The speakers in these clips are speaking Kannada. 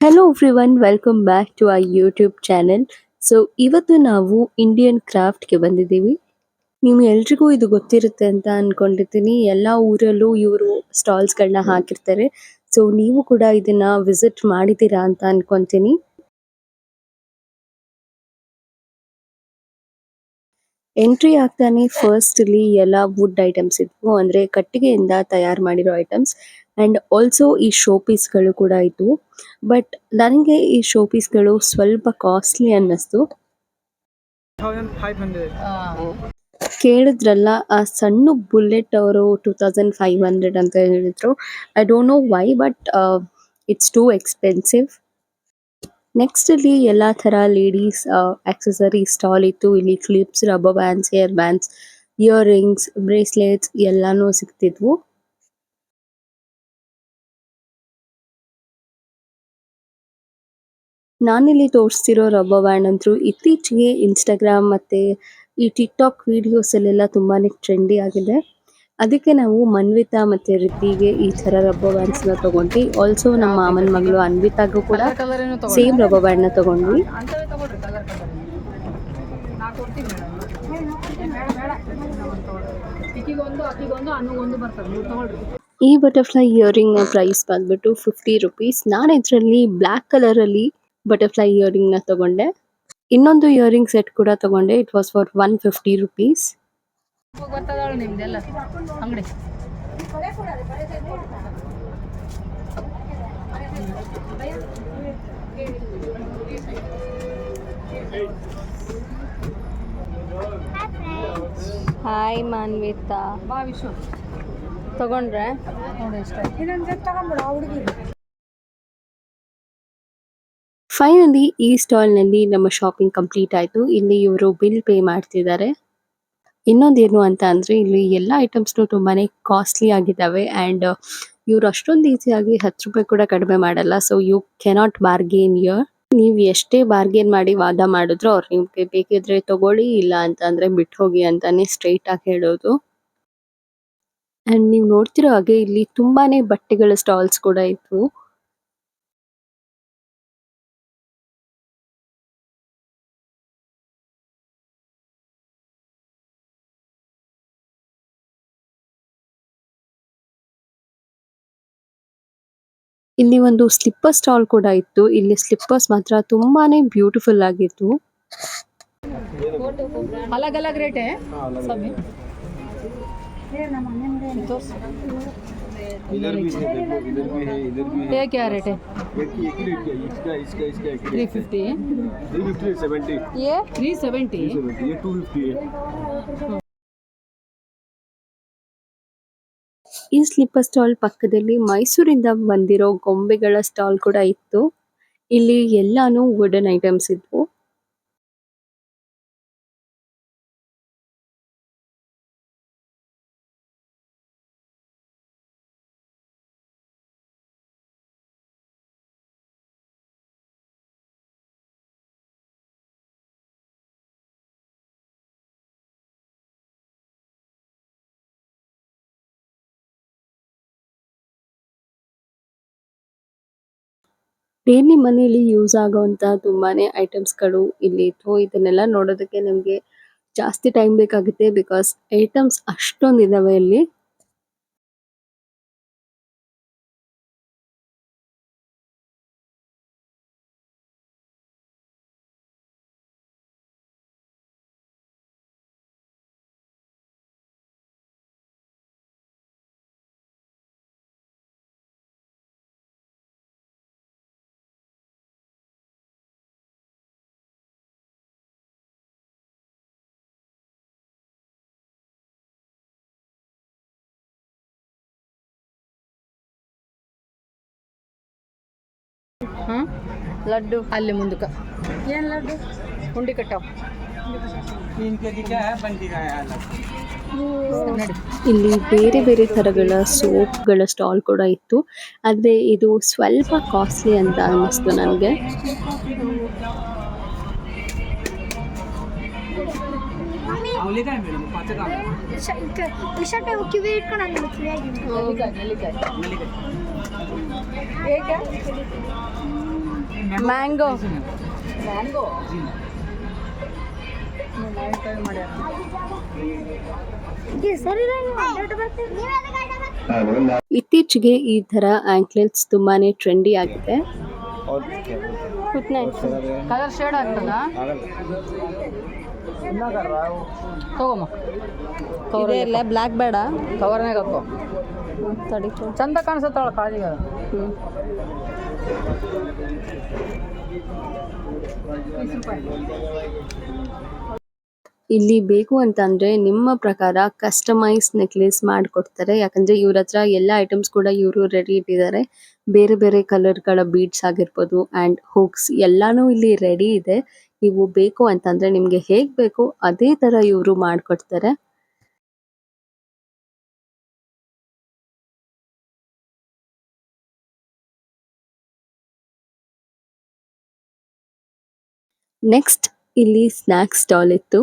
Hello everyone welcome back to I YouTube channel so ಇವತ್ತು ನಾವು ಇಂಡಿಯನ್ ಕ್ರಾಫ್ಟ್ಗೆ ಬಂದಿದ್ದೀವಿ. ನೀವು ಎಲ್ರಿಗೂ ಇದು ಗೊತ್ತಿರುತ್ತೆ ಅಂತ ಅನ್ಕೊಂಡಿರ್ತೀನಿ ಎಲ್ಲ ಊರಲ್ಲೂ ಇವರು ಸ್ಟಾಲ್ಸ್ಗಳನ್ನ ಹಾಕಿರ್ತಾರೆ. ಸೊ ನೀವು ಕೂಡ ಇದನ್ನ ವಿಸಿಟ್ ಮಾಡಿದ್ದೀರಾ ಅಂತ ಅನ್ಕೊಂತೀನಿ. ಎಂಟ್ರಿ ಆಗ್ತಾನೆ ಫಸ್ಟ್ ಇಲ್ಲಿ ಎಲ್ಲ ವುಡ್ ಐಟಮ್ಸ್ ಇದ್ವು. ಅಂದ್ರೆ ಕಟ್ಟಿಗೆಯಿಂದ ತಯಾರು ಮಾಡಿರೋ ಐಟಮ್ಸ್ ಅಂಡ್ ಆಲ್ಸೋ ಈ ಶೋ ಪೀಸ್ಗಳು ಕೂಡ ಇದ್ವು. ಬಟ್ ನನಗೆ ಈ ಶೋ ಪೀಸ್ಗಳು ಸ್ವಲ್ಪ ಕಾಸ್ಟ್ಲಿ ಅನ್ನಿಸ್ತು. thousand five hundred. ಕೇಳಿದ್ರಲ್ಲ ಆ ಸಣ್ಣ ಬುಲೆಟ್ ಅವರು ಟೂ ತೌಸಂಡ್ ಫೈವ್ ಹಂಡ್ರೆಡ್ ಅಂತ ಹೇಳಿದ್ರು. I don't know why but it's too expensive next ಇಲ್ಲಿ ಎಲ್ಲ ಥರ ಲೇಡೀಸ್ ಆಕ್ಸೆಸರಿ ಸ್ಟಾಲ್ ಇತ್ತು. ಇಲ್ಲಿ clips rubber bands hair bands earrings bracelets ಎಲ್ಲಾನು ಸಿಗ್ತಿದ್ವು. ನಾನಿಲ್ಲಿ ತೋರಿಸ್ತಿರೋ ರಬ್ಬರ್ ಬ್ಯಾಂಡ್ ಅಂತೂ ಇತ್ತೀಚೆಗೆ ಇನ್ಸ್ಟಾಗ್ರಾಮ್ ಮತ್ತೆ ಈ ಟಿಕ್ ಟಾಕ್ ವಿಡಿಯೋಸ್ ಅಲ್ಲೆಲ್ಲ ತುಂಬಾನೇ ಟ್ರೆಂಡಿ ಆಗಿದೆ. ಅದಕ್ಕೆ ನಾವು ಮನ್ವಿತಾ ಮತ್ತೆ ರಿದ್ದಿಗೆ ಈ ತರ ರಬ್ಬರ್ ಬ್ಯಾಂಡ್ಸ್ನ ತಗೊಂಡ್ವಿ. ಆಲ್ಸೋ ನಮ್ಮ ಮಾಮನ ಮಗಳು ಅನ್ವಿತಾಗೂ ಕೂಡ. ಸೇಮ್ ರಬ್ಬರ್ ಬ್ಯಾಂಡ್ನ ತಗೊಂಡ್ವಿ. ಈ ಬಟರ್ಫ್ಲೈ ಇಯರಿಂಗ್ನ ಪ್ರೈಸ್ ಬಂದ್ಬಿಟ್ಟು ಫಿಫ್ಟಿ ರುಪೀಸ್ ನಾನು ಇದರಲ್ಲಿ ಬ್ಲ್ಯಾಕ್ ಕಲರ್ ಅಲ್ಲಿ ಬಟರ್ಫ್ಲೈ ಇಯರಿಂಗ್ನ ತಗೊಂಡೆ. ಇನ್ನೊಂದು ಇಯರಿಂಗ್ ಸೆಟ್ ಕೂಡ ತಗೊಂಡೆ. It was for one fifty rupees hi Manvita ಬಾ ವಿಶ್ವ ತಗೊಂಡ್ರೆ? ಫೈನಲಿ ಈ ಸ್ಟಾಲ್ನಲ್ಲಿ ನಮ್ಮ ಶಾಪಿಂಗ್ ಕಂಪ್ಲೀಟ್ ಆಯ್ತು. ಇಲ್ಲಿ ಇವರು ಬಿಲ್ ಪೇ ಮಾಡ್ತಿದ್ದಾರೆ. ಇನ್ನೊಂದೇನು ಅಂತ ಅಂದ್ರೆ, ಇಲ್ಲಿ ಎಲ್ಲ ಐಟಮ್ಸ್ನು ತುಂಬಾನೇ ಕಾಸ್ಟ್ಲಿ ಆಗಿದ್ದಾವೆ ಅಂಡ್ ಇವ್ರು ಅಷ್ಟೊಂದು ಈಸಿಯಾಗಿ ಹತ್ತು ರೂಪಾಯಿ ಕೂಡ ಕಡಿಮೆ ಮಾಡಲ್ಲ. So you cannot bargain your ನೀವು ಎಷ್ಟೇ ಬಾರ್ಗೇನ್ ಮಾಡಿ ವಾದ ಮಾಡಿದ್ರು ಅವ್ರು ನಿಮ್ಗೆ ಬೇಕಿದ್ರೆ ತಗೊಳ್ಳಿ, ಇಲ್ಲ ಅಂತ ಅಂದ್ರೆ ಬಿಟ್ಟು ಹೋಗಿ ಅಂತಾನೆ ಸ್ಟ್ರೈಟ್ ಆಗಿ ಹೇಳೋದು. ಅಂಡ್ ನೀವು ನೋಡ್ತಿರೋ ಹಾಗೆ ಇಲ್ಲಿ ತುಂಬಾನೇ ಬಟ್ಟೆಗಳ ಸ್ಟಾಲ್ಸ್ ಕೂಡ ಇದ್ವು ಇಲ್ಲಿ ಒಂದು ಸ್ಲಿಪ್ಪರ್ ಸ್ಟಾಲ್ ಕೂಡ ಇತ್ತು. ಇಲ್ಲಿ ಸ್ಲಿಪ್ಪರ್ಸ್ ಮಾತ್ರ ತುಂಬಾನೇ ಬ್ಯೂಟಿಫುಲ್ ಆಗಿತ್ತು. ಅಲಗಲ ಗ್ರೇಟ್ ಏ? ಏ? ಕ್ಯಾ ರೇಟ್ ಏಕಿ ಏಕಿ ರೇಟ್ ಇದೆ ಈ ಸ್ಲಿಪ್ಪರ್ ಸ್ಟಾಲ್ ಪಕ್ಕದಲ್ಲಿ ಮೈಸೂರಿಂದ ಬಂದಿರೋ ಗೊಂಬೆಗಳ ಸ್ಟಾಲ್ ಕೂಡ ಇತ್ತು. ಇಲ್ಲಿ ಎಲ್ಲಾನು ವುಡನ್ ಐಟಮ್ಸ್ ಇದ್ವು. ಡೈಲಿ ಮನೆಯಲ್ಲಿ ಯೂಸ್ ಆಗುವಂತ ತುಂಬಾನೇ ಐಟಮ್ಸ್ಗಳು ಇಲ್ಲಿ ಇದ್ವು. ಇದನ್ನೆಲ್ಲ ನೋಡೋದಕ್ಕೆ ನಮಗೆ ಜಾಸ್ತಿ ಟೈಮ್ ಬೇಕಾಗುತ್ತೆ ಬಿಕಾಸ್ ಐಟಮ್ಸ್ ಅಷ್ಟೊಂದು ಇದಾವೆ ಇಲ್ಲಿ ಲಡ್ಡು. ಅಲ್ಲಿ ಮುಂದಕ್ಕೆ. ಏನ್ ಲಡ್ಡು? ಹುಂಡಿ ಕಟ್ಟವ್ ಇಲ್ಲಿ ಬೇರೆ ಬೇರೆ ಥರಗಳ ಸೋಪ್ಗಳ ಸ್ಟಾಲ್ ಕೂಡ ಇತ್ತು. ಆದ್ರೆ ಇದು ಸ್ವಲ್ಪ ಕಾಸ್ಟ್ಲಿ ಅಂತ ಅನ್ನಿಸ್ತು ನನಗೆ. ಮ್ಯಾಂಗೋ ಮ್ಯಾಂಗೋ ಇತ್ತೀಚೆಗೆ ಈ ತರ ಆಂಕ್ಲೆಟ್ಸ್ ತುಂಬಾನೇ ಟ್ರೆಂಡಿ ಆಗಿದೆ. ಕಲರ್ ಶೇಡ್ ಆಗ್ತದ? ತಗೋಮ್ಮ. ಇಲ್ಲ ಬ್ಲ್ಯಾಕ್ ಬೇಡ. ಕವರ್ನಾಗ ಹಾಕೋ. ಚಂದ ಕಾಣಿಸುತ್ತಾಳ ಕಾಳಿಗೆ ಇಲ್ಲಿ ಬೇಕು ಅಂತ ಅಂದ್ರೆ ನಿಮ್ಮ ಪ್ರಕಾರ ಕಸ್ಟಮೈಸ್ ನೆಕ್ಲೆಸ್ ಮಾಡಿಕೊಡ್ತಾರೆ. ಯಾಕಂದ್ರೆ ಇವ್ರ ಹತ್ರ ಎಲ್ಲ ಐಟಮ್ಸ್ ಕೂಡ ಇವರು ರೆಡಿ ಇಟ್ಟಿದ್ದಾರೆ. ಬೇರೆ ಬೇರೆ ಕಲರ್ಗಳ ಬೀಡ್ಸ್ ಆಗಿರ್ಬೋದು ಅಂಡ್ ಹುಕ್ಸ್ ಎಲ್ಲಾನು ಇಲ್ಲಿ ರೆಡಿ ಇದೆ. ನೀವು ಬೇಕು ಅಂತಂದ್ರೆ ನಿಮ್ಗೆ ಹೇಗ್ ಬೇಕು ಅದೇ ತರ ಇವರು ಮಾಡ್ಕೊಡ್ತಾರೆ. ನೆಕ್ಸ್ಟ್ ಇಲ್ಲಿ ಸ್ನಾಕ್ಸ್ ಸ್ಟಾಲ್ ಇತ್ತು.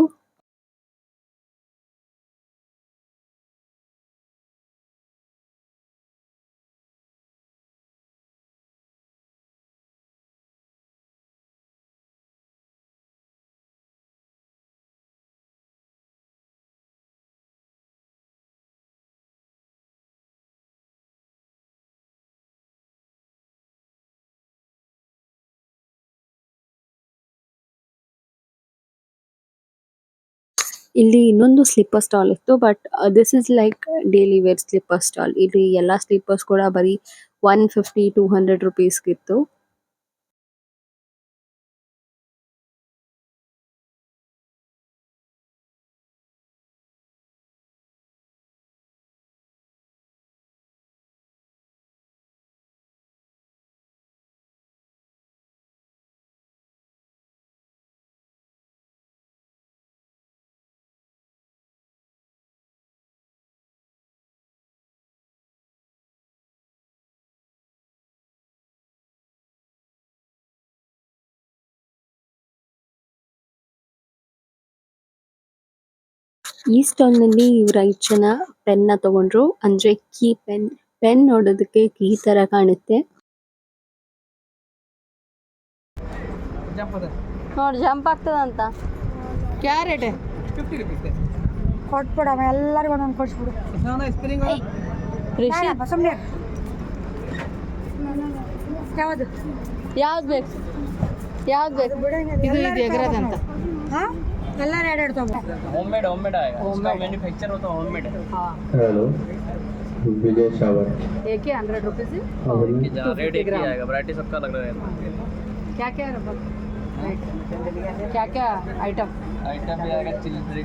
ಇಲ್ಲಿ ಇನ್ನೊಂದು ಸ್ಲಿಪ್ಪರ್ ಸ್ಟಾಲ್ ಇತ್ತು but this is like daily wear slipper stall ಇಲ್ಲಿ ಎಲ್ಲಾ ಸ್ಲಿಪ್ಪರ್ಸ್ ಕೂಡ ಬರೀ ಒನ್ ಫಿಫ್ಟಿ ಟೂ ಹಂಡ್ರೆಡ್ ರುಪೀಸ್ಗಿತ್ತು ಈ ಸ್ಟಾಲ್ನಲ್ಲಿ ಇವ್ರ ಐದ್ ಜನ ಪೆನ್ನ ತಗೊಂಡ್ರು. ಅಂದ್ರೆ ಕೀ ಪೆನ್ ಪೆನ್ ನೋಡೋದಕ್ಕೆ ಕೀ ತರ ಕಾಣುತ್ತೆ. ನೋಡಿ ಜಂಪ್ ಆಗ್ತದಂತ. ಕ್ಯಾರೆಟ್. ಕೊಟ್ಬಿಡವ ಎಲ್ಲರಿಗೂ ಒಂದೊಂದು ಕೊಡ್ಸ್ಬಿಡು. ಸ್ಪ್ರಿಂಗ್ ಬೇಡಪ್ಪ ಸುಮ್ಮನೆ ಯಾವುದು? ಯಾವ್ದು ಬೇಕು? ಯಾವ್ದು ಬೇಕು? ಇದು ಇದು ಎಗರದಂತ. ಹಾಂ? ಎಲ್ಲರೂ ಎರಡು ಎರಡು ತಗೋ होममेड होममेड आएगा उसका मैन्युफैक्चर होता है होममेड है ಹಾಂ हेलो विजय शावर ಏಕೆ हंड्रेड रुपीज़ रेट एक ही आएगा वैरायटी सबका अलग रहेगा क्या क्या क्या क्या आइटम आइटम ये आएगा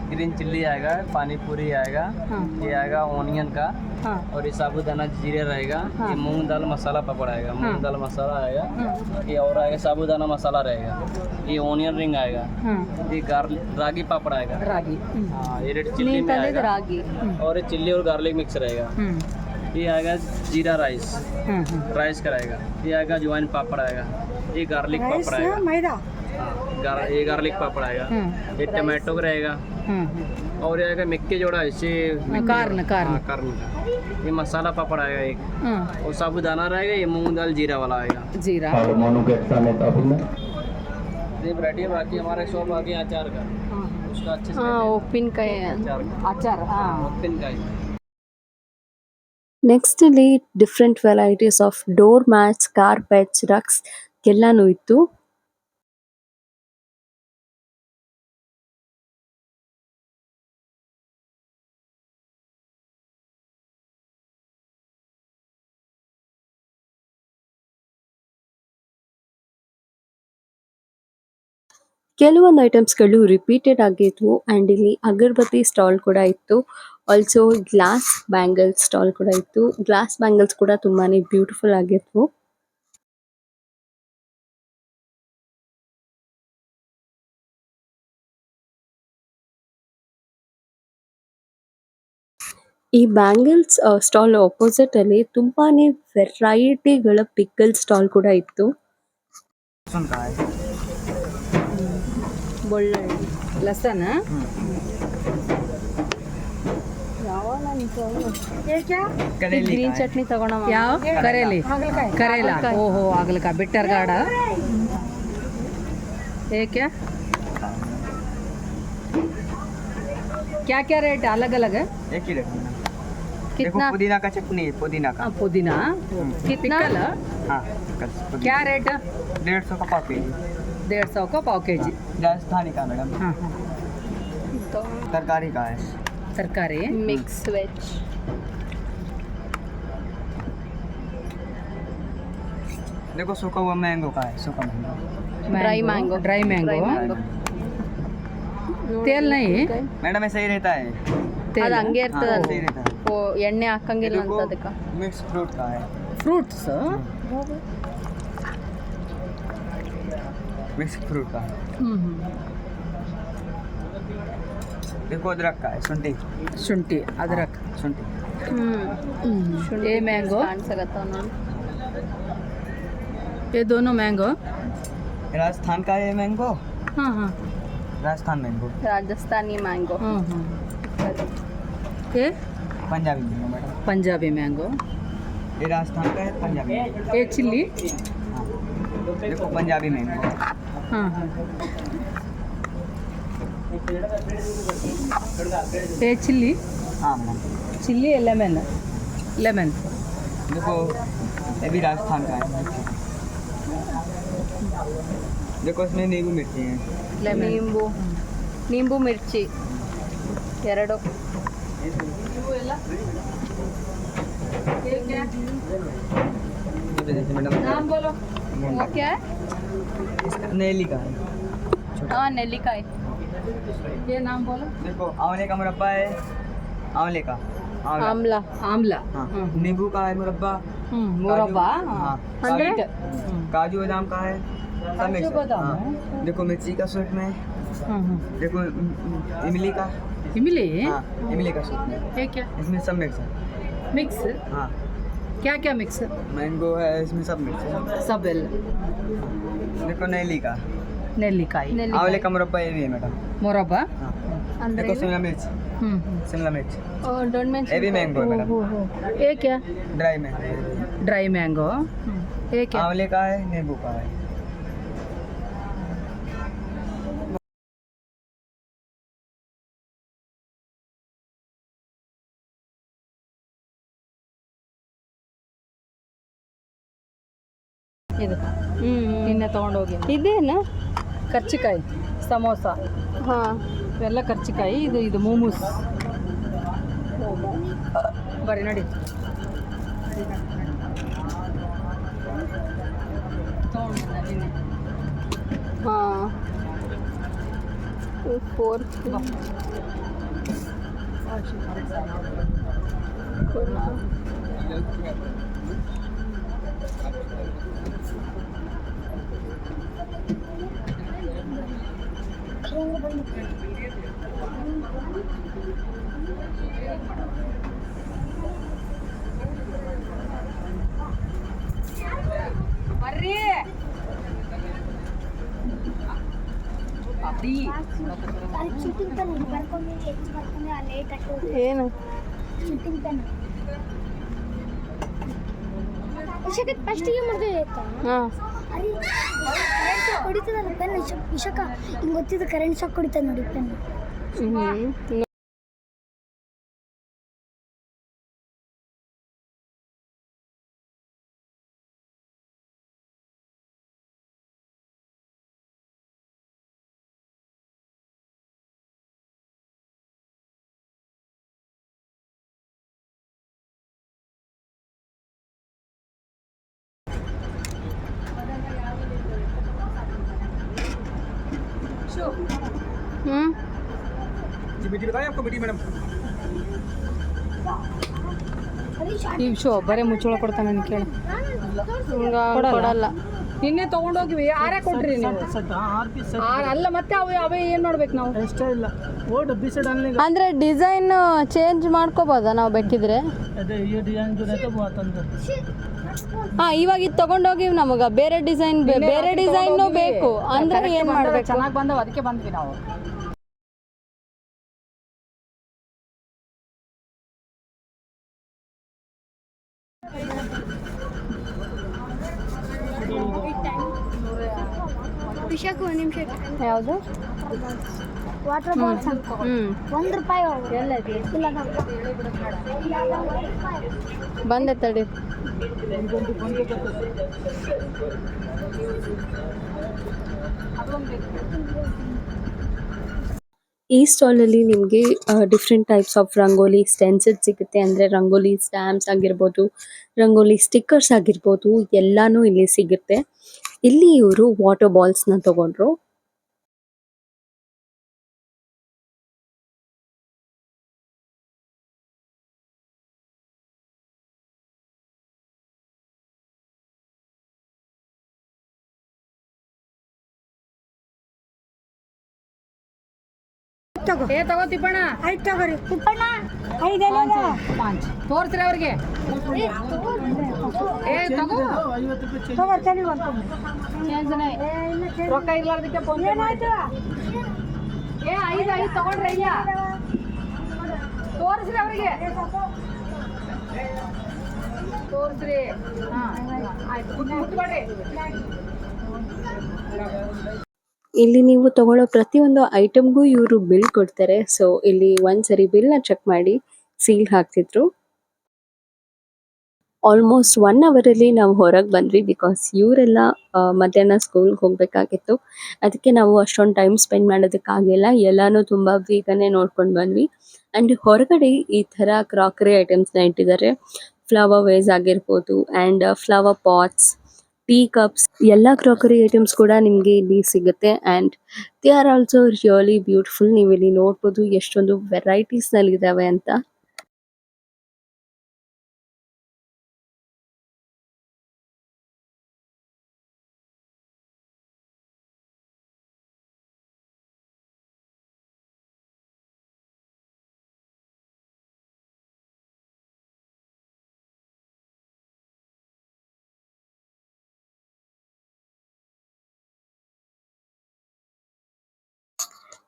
ग्रीन चिल्ली आएगा पानी पूरी आएगा हाँ। ये आएगा ऑनियन का हाँ। और ये साबुदाना जीरे रहेगा हाँ। ये मूंग दाल मसाला पापड़ आएगा हाँ। मूंग दाल मसाला आएगा हाँ। ये और आएगा साबुदाना मसाला रहेगा ये ऑनियन रिंग आएगा हाँ। ये गार्लिक रागी पापड़ आएगा रागी हम्म। हाँ ये रेड चिल्ली में आएगा रागी हम्म। और ये चिल्ली और गार्लिक मिक्स रहेगा हम्म। ये आएगा जीरा राइस राइस का रहेगा ये आएगा ज्वाइन पापड़ आएगा ये गार्लिक पापड़ आएगा मैदा गार, ये गार्लिक पापड़ आएगा ಹ್ಮ್ ये टमाटो का रहेगा ಹ್ಮ್ और ये आएगा मिक्के जोड़ा इससे ಕಾರ್ನ್ ಕಾರ್ನ್ हाँ, कर्न का ये मसाला पापड़ आएगा एक ಹ್ಮ್ और साबूदाना रहेगा ये मूंग दाल जीरा वाला आएगा ಜೀರಾ और मोनू के सामने अपना ये वैरायटी है बाकी हमारे शॉप आगे अचार का उसका अच्छे से ಹಾ ಉಪ್ಪಿನಕಾಯಿ अचार का ಅಚಾರ್ ಹಾಂ पिन का ही ನೆಕ್ಸ್ಟ್ ಇಲ್ಲಿ different varieties of door mats carpets rugs ಎಲ್ಲಾನು ಇತ್ತು ಕೆಲವೊಂದು ಐಟಮ್ಸ್ಗಳು ರಿಪೀಟೆಡ್ ಆಗಿದ್ವು. ಆ್ಯಂಡ್ ಇಲ್ಲಿ ಅಗರಬತ್ತಿ ಸ್ಟಾಲ್ ಕೂಡ ಇತ್ತು. ಆಲ್ಸೋ ಗ್ಲಾಸ್ ಬ್ಯಾಂಗಲ್ಸ್ ಸ್ಟಾಲ್ ಕೂಡ ಇತ್ತು. ಗ್ಲಾಸ್ ಬ್ಯಾಂಗಲ್ಸ್ ಕೂಡ ತುಂಬಾನೇ ಬ್ಯೂಟಿಫುಲ್ ಆಗಿದ್ವು. ಈ ಬ್ಯಾಂಗಲ್ಸ್ ಸ್ಟಾಲ್ ಅಪೋಸಿಟ್ ಅಲ್ಲಿ ತುಂಬಾನೇ ವೆರೈಟಿಗಳ ಪಿಕ್ಕಲ್ ಸ್ಟಾಲ್ ಕೂಡ ಇತ್ತು. ಬೆಳ್ಳುಳ್ಳಿ ಲಸನ್ करेली ಗ್ರೀನ್ ಚಟ್ನಿ ತಗೋಣ ಯಾವ ಕರೇಲಿ ಹಾಗಲಕಾಯಿ ಕರೇಲ ಓಹೋ ಆಗ್ಲಕ ಬಿಟ್ಟರ್ ಗಾಡ एक है क्या क्या रेट है अलग अलग है एक ही रखना देखो कितना पुदीना का चटनी है पुदीना का हाँ, पुदीना कितना हाँ कल पुदीना। क्या रेट है डेढ़ सौ का पाव के जी डेढ़ सौ का पाव के जी राजस्थानी का मैडम हाँ हाँ तरकारी का है तरकारी ಮಿಕ್ಸ್ ವೆಜ್ देखो सूखा हुआ मैंगो का है सूखा mango Dry mango. Dry Dry mango mango. तेल नहीं मैडम ऐसा ही रहता है तेल ಅದು ಹಂಗೆ हाँ, ಇರ್ತದ ऐसे ही रहता है ಓ ಎಣ್ಣೆ ಹಾಕಂಗಿಲ್ಲ ಅಂತ ಅದಕ್ಕೆ मिक्स फ्रूट का है फ्रूट्स mix fruit का। देखो अदरक का है सुंटी सुंटी हाँ, अदरक। सुंटी हम्म। ये मैंगो ये दोनों मैंगो राजस्थान का ये मैंगो हाँ हाँ। राजस्थान मैंगो राजस्थानी मैंगो हाँ, हाँ। के Punjabi mango madam. Punjabi mango ये राजस्थान का है पंजाबी ये चिल्ली। हाँ। देखो पंजाबी मैंगो हाँ हाँ ये चिल्ली हाँ मैम चिल्ली लेमन लेमन देखो ये भी राजस्थान का है देखो इसमें नींबू मिर्ची है ನಿಂಬು ನಿಂಬು ಮಿರ್ಚಿ ಎರಡು ये क्या है? हाँ। ये नाम बोलो। देखो आंवले का मुरब्बा है। आंवले का। आंवला। आंवला। हाँ। हाँ। नींबू का है मुरब्बा। हम्म, मुरब्बा हाँ। हम्म। हम्म। काजू। बादाम का है। काजू बादाम अच्छा। देखो मिर्ची का सूट में। देखो इमली का। इमली? हाँ इमली का सूट में। क्या? इसमें सब मिक्स है। मिक्स? हाँ। क्या क्या मिक्स मैंगो है इसमें सब मिक्स है सब देखो नेली का ನೆಲ್ಲಿಕಾಯಿ आंवले का मुरब्बा ये भी है मैडम ಮೊರಬ್ಬಾ हाँ ಅಂದ್ರೆ देखो शिमला मिर्च हम्म शिमला मिर्च ಡೋಂಟ್ ಮೆನ್ಷನ್ ये भी मैंगो है मैडम ये क्या ड्राई मैंगो ड्राई मैंगो ये क्या आंवले का है नींबू का है ಇದು ಹ್ಞೂ ನಿನ್ನೆ ತೊಗೊಂಡೋಗಿ ಇದೇನು? ಕರ್ಚಿಕಾಯಿ ಸಮೋಸ. ಹಾಂ. ಇವೆಲ್ಲ ಕರ್ಚಿಕಾಯಿ ಇದು ಇದು ಮೋಮೋಸ್. ಬರೀ ನಡಿ. ಹಾಂ. ಫೋರ್. ಆಗ್ತದೆ ಏನು? ಫಸ್ಟಿಗೆ ಮಾಡಿದೆ ಹಾಂ. ಹೊಡಿತದಲ್ಲ ಪೆನ್ ವಿಷಕ? ಹಿಂಗೆ ಗೊತ್ತಿದ್ದು ಕರೆಂಟ್ ಶಾಕ್ ಹೊಡಿತದೆ ನೋಡಿ ಪೆನ್ ಶೋ ಬರೇ ಮುಚ್ಚಳ ಕೊಡ್ತಾನೆ ನಾನು ಕೇಳ. ಕೊಡಲ್ಲ. ನಿನ್ನೆ ತಗೊಂಡೋಗಿವಿ. ಆರೇ ಕೊಟ್ರಿ ನೀವು. ಅಲ್ಲ ಮತ್ತೆ ಅವು ಅವೇ ಏನು ಮಾಡ್ಬೇಕು ನಾವು? ಅಂದ್ರೆ ಡಿಸೈನ್ ಚೇಂಜ್ ಮಾಡ್ಕೋಬೋದಾ ನಾವು ಬೇಕಿದ್ರೆ? ಹಾ ಇವಾಗ ಇದು ತಗೊಂಡೋಗಿ ನಮಗ ಬೇರೆ ಡಿಸೈನ್ ಬೇರೆ ಡಿಸೈನ್ ಬೇಕು. ಅಂದ್ರೆ ಏನ್ ಮಾಡ್ಬೇಕು? ಚೆನ್ನಾಗಿ ಬಂದವ ಅದಕ್ಕೆ ಬಂದ್ವಿ ನಾವು. ವಿಷಯಕ್ಕೆ ಒಂದು ನಿಮಿಷ ಯಾವುದು? ವಾಟರ್ ಬಾಲ್ಸ್ ಒಂದು ರೂಪಾಯಿ ಎಲ್ಲ ಐತಿ ಇಲ್ಲ ಬಂದೆ ತಡಿ. ಈ ಸ್ಟಾಲಲ್ಲಿ ನಿಮಗೆ different types of rangoli stencil ಸಿಗುತ್ತೆ. ಅಂದರೆ ರಂಗೋಲಿ ಸ್ಟ್ಯಾಂಪ್ಸ್ ಆಗಿರ್ಬೋದು ರಂಗೋಲಿ ಸ್ಟಿಕ್ಕರ್ಸ್ ಆಗಿರ್ಬೋದು ಎಲ್ಲಾನು ಇಲ್ಲಿ ಸಿಗುತ್ತೆ. ಇಲ್ಲಿ ಇವರು ವಾಟರ್ ಬಾಲ್ಸ್ನ ತಗೊಂಡ್ರು. ತಗೋ. ಏ ತಗೋ ತಿಪ್ಪಣ್ಣ. ಐದು ತಗೋರಿ ತಿಪ್ಪಣ್ಣ. ಪಾಂಚ್ ತೋರ್ಸ್ರಿ ಅವ್ರಿಗೆ. ಏ ತಗೋ. ತಗೋ ಚಳಿ ಒಂದು ರೊಕ್ಕ ಇರ್ಲಾರ್ದಕ್ಕೆ ಫೋನ್ ಏನಾಯ್ತು? ಏ ಐದು ಐದು ತಗೊಂಡ್ರಿ ಅಯ್ಯ. ತೋರಿಸ್ರಿ ಅವ್ರಿಗೆ. ತೋರಿಸ್ರಿ. ಹಾಂ. ಆಯ್ತು ಮುಟ್ಬೇಡ್ರಿ. ಇಲ್ಲಿ ನೀವು ತಗೊಳ್ಳೋ ಪ್ರತಿಯೊಂದು ಐಟಮ್ಗೂ ಇವರು ಬಿಲ್ ಕೊಡ್ತಾರೆ. ಸೊ ಇಲ್ಲಿ ಒಂದ್ಸರಿ ಬಿಲ್ನ ಚೆಕ್ ಮಾಡಿ ಸೀಲ್ ಹಾಕ್ತಿದ್ರು. ಆಲ್ಮೋಸ್ಟ್ ಒನ್ ಅವರಲ್ಲಿ ನಾವು ಹೊರಗೆ ಬಂದ್ವಿ ಬಿಕಾಸ್ ಇವರೆಲ್ಲ ಮಧ್ಯಾಹ್ನ ಸ್ಕೂಲ್ಗೆ ಹೋಗಬೇಕಾಗಿತ್ತು. ಅದಕ್ಕೆ ನಾವು ಅಷ್ಟೊಂದು ಟೈಮ್ ಸ್ಪೆಂಡ್ ಮಾಡೋದಕ್ಕಾಗಿಲ್ಲ ಎಲ್ಲಾನು ತುಂಬ ಬೇಗನೆ ನೋಡ್ಕೊಂಡು ಬಂದ್ವಿ. ಆ್ಯಂಡ್ ಹೊರಗಡೆ ಈ ಥರ ಕ್ರಾಕರಿ ಐಟಮ್ಸ್ನ ಇಟ್ಟಿದ್ದಾರೆ. ಫ್ಲವರ್ ವೇಸ್ ಆಗಿರ್ಬೋದು and flower pots tea cups ಎಲ್ಲ ಕ್ರಾಕರಿ ಐಟಮ್ಸ್ ಕೂಡ ನಿಮಗೆ ಇಲ್ಲಿ ಸಿಗುತ್ತೆ. And they are also really beautiful. ನೀವು ಇಲ್ಲಿ ನೋಡ್ಬೋದು ಎಷ್ಟೊಂದು ವೆರೈಟೀಸ್ನಲ್ಲಿದ್ದಾವೆ ಅಂತ.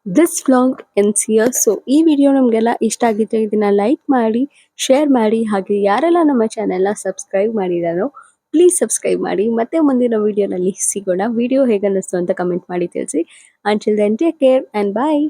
This vlog ends here so ಈ ವಿಡಿಯೋ ನಮಗೆಲ್ಲ ಇಷ್ಟ ಆಗಿದ್ರೆ ಇದನ್ನ ಲೈಕ್ ಮಾಡಿ ಶೇರ್ ಮಾಡಿ, ಹಾಗೆ ಯಾರೆಲ್ಲ ನಮ್ಮ ಚಾನೆಲ್ನ ಸಬ್ಸ್ಕ್ರೈಬ್ ಮಾಡಿದಾರೋ ಪ್ಲೀಸ್ ಸಬ್ಸ್ಕ್ರೈಬ್ ಮಾಡಿ. ಮತ್ತೆ ಮುಂದಿನ ವಿಡಿಯೋನಲ್ಲಿ ಸಿಗೋಣ. ವಿಡಿಯೋ ಹೇಗೆ ಅನ್ನಿಸ್ತು ಅಂತ ಕಮೆಂಟ್ ಮಾಡಿ ತಿಳಿಸಿ. Until then take care and bye